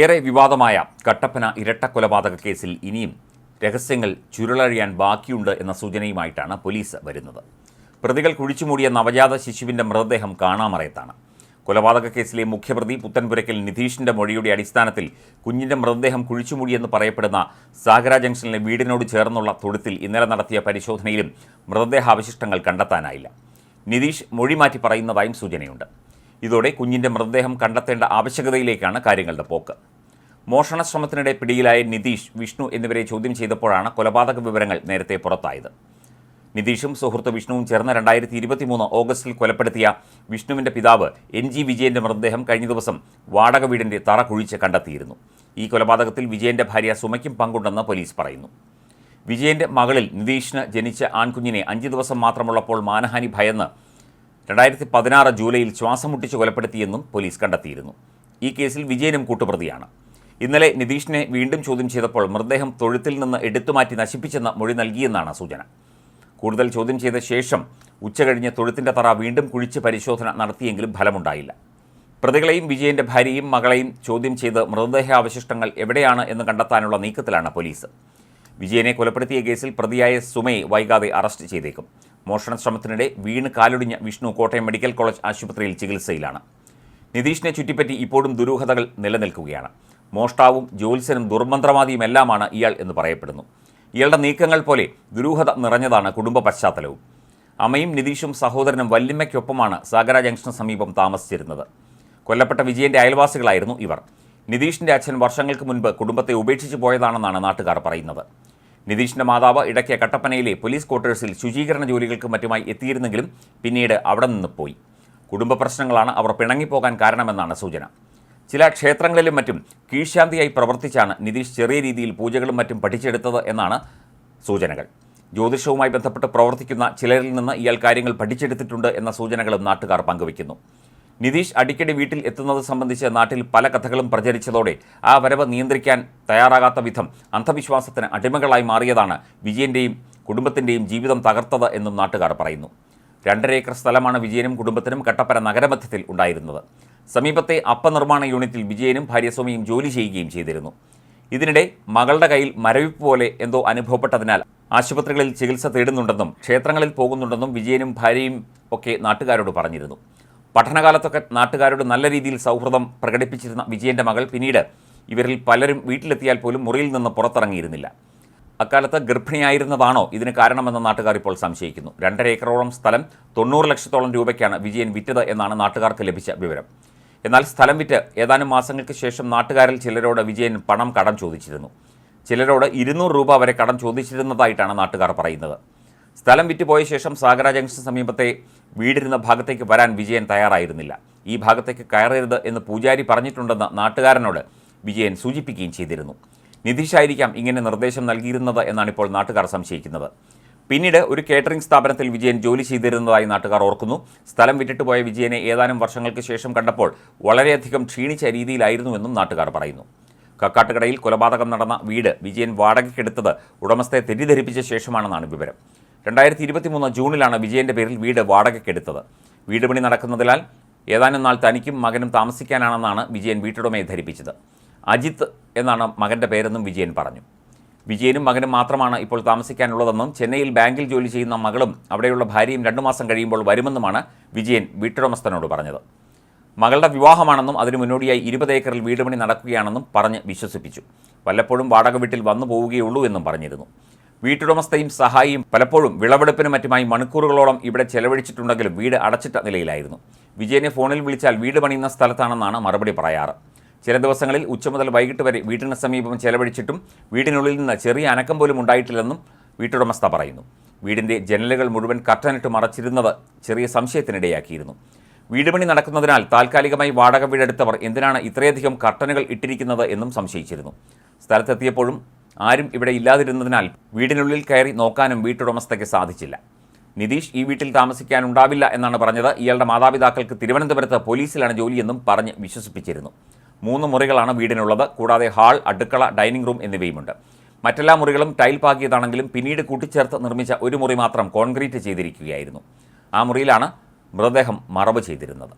ഏറെ വിവാദമായ കട്ടപ്പന ഇരട്ടക്കൊലപാതക കേസിൽ ഇനിയും രഹസ്യങ്ങൾ ചുരുളഴിയാൻ ബാക്കിയുണ്ട് എന്ന സൂചനയുമായിട്ടാണ് പോലീസ് വരുന്നത്. പ്രതികൾ കുഴിച്ചുമൂടിയ നവജാത ശിശുവിന്റെ മൃതദേഹം കാണാമറയത്താണ്. കൊലപാതക കേസിലെ മുഖ്യപ്രതി പുത്തൻപുരയ്ക്കൽ നിധീഷിന്റെ മൊഴിയുടെ അടിസ്ഥാനത്തിൽ കുഞ്ഞിന്റെ മൃതദേഹം കുഴിച്ചുമൂടിയെന്ന് പറയപ്പെടുന്ന സാഗര ജംഗ്ഷനിലെ വീടിനോട് ചേർന്നുള്ള തൊടുത്തിൽ ഇന്നലെ നടത്തിയ പരിശോധനയിലും മൃതദേഹാവശിഷ്ടങ്ങൾ കണ്ടെത്താനായില്ല. നിധീഷ് മൊഴി മാറ്റി പറയുന്നതായും സൂചനയുണ്ട്. ഇതോടെ കുഞ്ഞിന്റെ മൃതദേഹം കണ്ടെത്തേണ്ട ആവശ്യകതയിലേക്കാണ് കാര്യങ്ങളുടെ പോക്ക്. മോഷണശ്രമത്തിനിടെ പിടിയിലായ നിതീഷ് വിഷ്ണു എന്നിവരെ ചോദ്യം ചെയ്തപ്പോഴാണ് കൊലപാതക വിവരങ്ങൾ നേരത്തെ പുറത്തായത്. നിതീഷും സുഹൃത്ത് വിഷ്ണുവും ചേർന്ന് രണ്ടായിരത്തി ഇരുപത്തി മൂന്ന് ഓഗസ്റ്റിൽ കൊലപ്പെടുത്തിയ വിഷ്ണുവിന്റെ പിതാവ് എൻ ജി വിജയന്റെ മൃതദേഹം കഴിഞ്ഞ ദിവസം വാടക വീടിന്റെ തറ കുഴിച്ച് കണ്ടെത്തിയിരുന്നു. ഈ കൊലപാതകത്തിൽ വിജയന്റെ ഭാര്യ സുമയ്ക്കും പങ്കുണ്ടെന്ന് പോലീസ് പറയുന്നു. വിജയന്റെ മകളിൽ നിതീഷിന് ജനിച്ച ആൺകുഞ്ഞിനെ അഞ്ച് ദിവസം മാത്രമുള്ളപ്പോൾ മാനഹാനി ഭയന്ന് രണ്ടായിരത്തി പതിനാറ് ജൂലൈയിൽ ശ്വാസം മുട്ടിച്ച് കൊലപ്പെടുത്തിയെന്നും പോലീസ് കണ്ടെത്തിയിരുന്നു. ഈ കേസിൽ വിജയനും കൂട്ടുപ്രതിയാണ്. ഇന്നലെ നിതീഷിനെ വീണ്ടും ചോദ്യം ചെയ്തപ്പോൾ മൃതദേഹം തൊഴുത്തിൽ നിന്ന് എടുത്തുമാറ്റി നശിപ്പിച്ചെന്ന മൊഴി നൽകിയെന്നാണ് സൂചന. കൂടുതൽ ചോദ്യം ചെയ്ത ശേഷം ഉച്ചകഴിഞ്ഞ് തൊഴുത്തിന്റെ തറ വീണ്ടും കുഴിച്ച് പരിശോധന നടത്തിയെങ്കിലും ഫലമുണ്ടായില്ല. പ്രതികളെയും വിജയന്റെ ഭാര്യയും മകളെയും ചോദ്യം ചെയ്ത് മൃതദേഹാവശിഷ്ടങ്ങൾ എവിടെയാണ് എന്ന് കണ്ടെത്താനുള്ള നീക്കത്തിലാണ് പോലീസ്. വിജയനെ കൊലപ്പെടുത്തിയ കേസിൽ പ്രതിയായ സുമയെ വൈകാതെ അറസ്റ്റ് ചെയ്തേക്കും. മോഷണ ശ്രമത്തിനിടെ വീണ് കാലൊടിഞ്ഞ വിഷ്ണു കോട്ടയം മെഡിക്കൽ കോളേജ് ആശുപത്രിയിൽ ചികിത്സയിലാണ്. നിതീഷിനെ ചുറ്റിപ്പറ്റി ഇപ്പോഴും ദുരൂഹതകൾ നിലനിൽക്കുകയാണ്. മോഷ്ടാവും ജ്യോത്സ്യനും ദുർമന്ത്രവാദിയുമെല്ലാമാണ് ഇയാൾ എന്ന് പറയപ്പെടുന്നു. ഇയാളുടെ നീക്കങ്ങൾ പോലെ ദുരൂഹത നിറഞ്ഞതാണ് കുടുംബ പശ്ചാത്തലവും. അമ്മയും നിതീഷും സഹോദരനും വല്യമ്മയ്ക്കൊപ്പമാണ് സാഗര ജംഗ്ഷന് സമീപം താമസിച്ചിരുന്നത്. കൊല്ലപ്പെട്ട വിജയന്റെ അയൽവാസികളായിരുന്നു ഇവർ. നിതീഷിന്റെ അച്ഛൻ വർഷങ്ങൾക്ക് മുൻപ് കുടുംബത്തെ ഉപേക്ഷിച്ചു പോയതാണെന്നാണ് നാട്ടുകാർ പറയുന്നത്. നിതീഷിന്റെ മാതാവ് ഇടയ്ക്ക് കട്ടപ്പനയിലെ പോലീസ് ക്വാർട്ടേഴ്സിൽ ശുചീകരണ ജോലികൾക്ക് മറ്റുമായി എത്തിയിരുന്നെങ്കിലും പിന്നീട് അവിടെ നിന്ന് പോയി. കുടുംബ പ്രശ്നങ്ങളാണ് അവർ പിണങ്ങിപ്പോകാൻ കാരണമെന്നാണ് സൂചന. ചില ക്ഷേത്രങ്ങളിലും മറ്റും കീഴ്ശാന്തിയായി പ്രവർത്തിച്ചാണ് നിതീഷ് ചെറിയ രീതിയിൽ പൂജകളും മറ്റും പഠിച്ചെടുത്തത് എന്നാണ് സൂചനകൾ. ജ്യോതിഷവുമായി ബന്ധപ്പെട്ട് പ്രവർത്തിക്കുന്ന ചിലരിൽ നിന്ന് ഇയാൾ കാര്യങ്ങൾ പഠിച്ചെടുത്തിട്ടുണ്ട് എന്ന സൂചനകളും നാട്ടുകാർ പങ്കുവയ്ക്കുന്നു. നിതീഷ് അടിക്കടി വീട്ടിൽ എത്തുന്നത് സംബന്ധിച്ച് നാട്ടിൽ പല കഥകളും പ്രചരിച്ചതോടെ ആ വരവ് നിയന്ത്രിക്കാൻ തയ്യാറാകാത്ത വിധം അന്ധവിശ്വാസത്തിന് അടിമകളായി മാറിയതാണ് വിജയന്റെയും കുടുംബത്തിന്റെയും ജീവിതം തകർത്തത് എന്നും നാട്ടുകാർ പറയുന്നു. രണ്ടര ഏക്കർ സ്ഥലമാണ് വിജയനും കുടുംബത്തിനും കട്ടപ്പന നഗരമധ്യത്തിൽ ഉണ്ടായിരുന്നത്. സമീപത്തെ അപ്പനിർമ്മാണ യൂണിറ്റിൽ വിജയനും ഭാര്യസ്വാമിയും ജോലി ചെയ്യുകയും ചെയ്തിരുന്നു. ഇതിനിടെ മകളുടെ കയ്യിൽ മരവിപ്പ് പോലെ എന്തോ അനുഭവപ്പെട്ടതിനാൽ ആശുപത്രികളിൽ ചികിത്സ തേടുന്നുണ്ടെന്നും ക്ഷേത്രങ്ങളിൽ പോകുന്നുണ്ടെന്നും വിജയനും ഭാര്യയും ഒക്കെ നാട്ടുകാരോട് പറഞ്ഞിരുന്നു. പഠനകാലത്തൊക്കെ നാട്ടുകാരോട് നല്ല രീതിയിൽ സൗഹൃദം പ്രകടിപ്പിച്ചിരുന്ന വിജയന്റെ മകൾ പിന്നീട് ഇവരിൽ പലരും വീട്ടിലെത്തിയാൽ പോലും മുറിയിൽ നിന്ന് പുറത്തിറങ്ങിയിരുന്നില്ല. അക്കാലത്ത് ഗർഭിണിയായിരുന്നതാണോ ഇതിന് കാരണമെന്ന് നാട്ടുകാർ ഇപ്പോൾ സംശയിക്കുന്നു. രണ്ടര ഏക്കറോളം സ്ഥലം തൊണ്ണൂറ് ലക്ഷത്തോളം രൂപയ്ക്കാണ് വിജയൻ വിറ്റത് എന്നാണ് നാട്ടുകാർക്ക് ലഭിച്ച വിവരം. എന്നാൽ സ്ഥലം വിറ്റ് ഏതാനും മാസങ്ങൾക്ക് ശേഷം നാട്ടുകാരിൽ ചിലരോട് വിജയൻ പണം കടം ചോദിച്ചിരുന്നു. ചിലരോട് ഇരുന്നൂറ് രൂപ വരെ കടം ചോദിച്ചിരുന്നതായിട്ടാണ് നാട്ടുകാർ പറയുന്നത്. സ്ഥലം വിറ്റുപോയ ശേഷം സാഗര ജംഗ്ഷൻ സമീപത്തെ വീടിരുന്ന ഭാഗത്തേക്ക് വരാൻ വിജയൻ തയ്യാറായിരുന്നില്ല. ഈ ഭാഗത്തേക്ക് കയറരുത് എന്ന് പൂജാരി പറഞ്ഞിട്ടുണ്ടെന്ന് നാട്ടുകാരനോട് വിജയൻ സൂചിപ്പിക്കുകയും ചെയ്തിരുന്നു. നിതീഷായിരിക്കാം ഇങ്ങനെ നിർദ്ദേശം നൽകിയിരുന്നത് എന്നാണ് ഇപ്പോൾ നാട്ടുകാർ സംശയിക്കുന്നത്. പിന്നീട് ഒരു കേറ്ററിംഗ് സ്ഥാപനത്തിൽ വിജയൻ ജോലി ചെയ്തിരുന്നതായി നാട്ടുകാർ ഓർക്കുന്നു. സ്ഥലം വിട്ടിട്ട് പോയ വിജയനെ ഏതാനും വർഷങ്ങൾക്ക് ശേഷം കണ്ടപ്പോൾ വളരെയധികം ക്ഷീണിച്ച രീതിയിലായിരുന്നുവെന്നും നാട്ടുകാർ പറയുന്നു. കക്കാട്ടുകടയിൽ കൊലപാതകം നടന്ന വീട് വിജയൻ വാടകയ്ക്കെടുത്തത് ഉടമസ്ഥയെ തെറ്റിദ്ധരിപ്പിച്ച ശേഷമാണെന്നാണ് വിവരം. രണ്ടായിരത്തി ഇരുപത്തി മൂന്ന് ജൂണിലാണ് വിജയന്റെ പേരിൽ വീട് വാടകയ്ക്കെടുത്തത്. വീട് പണി നടക്കുന്നതിനാൽ ഏതാനും നാൾ തനിക്കും മകനും താമസിക്കാനാണെന്നാണ് വിജയൻ വീട്ടുടമയെ ധരിപ്പിച്ചത്. അജിത്ത് എന്നാണ് മകന്റെ പേരെന്നും വിജയൻ പറഞ്ഞു. വിജയനും മകനും മാത്രമാണ് ഇപ്പോൾ താമസിക്കാനുള്ളതെന്നും ചെന്നൈയിൽ ബാങ്കിൽ ജോലി ചെയ്യുന്ന മകളും അവിടെയുള്ള ഭാര്യയും രണ്ടു മാസം കഴിയുമ്പോൾ വരുമെന്നുമാണ് വിജയൻ വീട്ടുടമസ്ഥനോട് പറഞ്ഞത്. മകളുടെ വിവാഹമാണെന്നും അതിനു മുന്നോടിയായി ഇരുപത് ഏക്കറിൽ വീട് പണി നടക്കുകയാണെന്നും പറഞ്ഞ് വിശ്വസിപ്പിച്ചു. വല്ലപ്പോഴും വാടക വീട്ടിൽ വന്നു പോവുകയുള്ളൂ എന്നും പറഞ്ഞിരുന്നു. വീട്ടുടമസ്ഥയും സഹായിയും പലപ്പോഴും വിളവെടുപ്പിനും മറ്റുമായി മണിക്കൂറുകളോളം ഇവിടെ ചെലവഴിച്ചിട്ടുണ്ടെങ്കിലും വീട് അടച്ചിട്ട നിലയിലായിരുന്നു. വിജയനെ ഫോണിൽ വിളിച്ചാൽ വീട് പണിയുന്ന സ്ഥലത്താണെന്നാണ് മറുപടി പറയാറ്. ചില ദിവസങ്ങളിൽ ഉച്ച മുതൽ വൈകിട്ട് വരെ വീട്ടിന് സമീപം ചെലവഴിച്ചിട്ടും വീടിനുള്ളിൽ നിന്ന് ചെറിയ അനക്കം പോലും ഉണ്ടായിട്ടില്ലെന്നും വീട്ടുടമസ്ഥ പറയുന്നു. വീടിന്റെ ജനലുകൾ മുഴുവൻ കർട്ടനിട്ട് മറച്ചിരുന്നത് ചെറിയ സംശയത്തിനിടയാക്കിയിരുന്നു. വീടുപണി നടക്കുന്നതിനാൽ താൽക്കാലികമായി വാടക വീടെടുത്തവർ എന്തിനാണ് ഇത്രയധികം കർട്ടനുകൾ ഇട്ടിരിക്കുന്നത് എന്നും സംശയിച്ചിരുന്നു. സ്ഥലത്തെത്തിയപ്പോഴും ആരും ഇവിടെ ഇല്ലാതിരുന്നതിനാൽ വീടിനുള്ളിൽ കയറി നോക്കാനും വീട്ടുടമസ്ഥയ്ക്ക് സാധിച്ചില്ല. നിതീഷ് ഈ വീട്ടിൽ താമസിക്കാനുണ്ടാവില്ല എന്നാണ് പറഞ്ഞത്. ഇയാളുടെ മാതാപിതാക്കൾക്ക് തിരുവനന്തപുരത്ത് പോലീസിലാണ് ജോലിയെന്നും പറഞ്ഞ് വിശ്വസിപ്പിച്ചിരുന്നു. മൂന്ന് മുറികളാണ് വീടിനുള്ളത്. കൂടാതെ ഹാൾ അടുക്കള ഡൈനിങ് റൂം എന്നിവയുമുണ്ട്. മറ്റെല്ലാ മുറികളും ടൈൽ പാകിയതാണെങ്കിലും പിന്നീട് കൂട്ടിച്ചേർത്ത് നിർമ്മിച്ച ഒരു മുറി മാത്രം കോൺക്രീറ്റ് ചെയ്തിരിക്കുകയായിരുന്നു. ആ മുറിയിലാണ് മൃതദേഹം മറവ് ചെയ്തിരുന്നത്.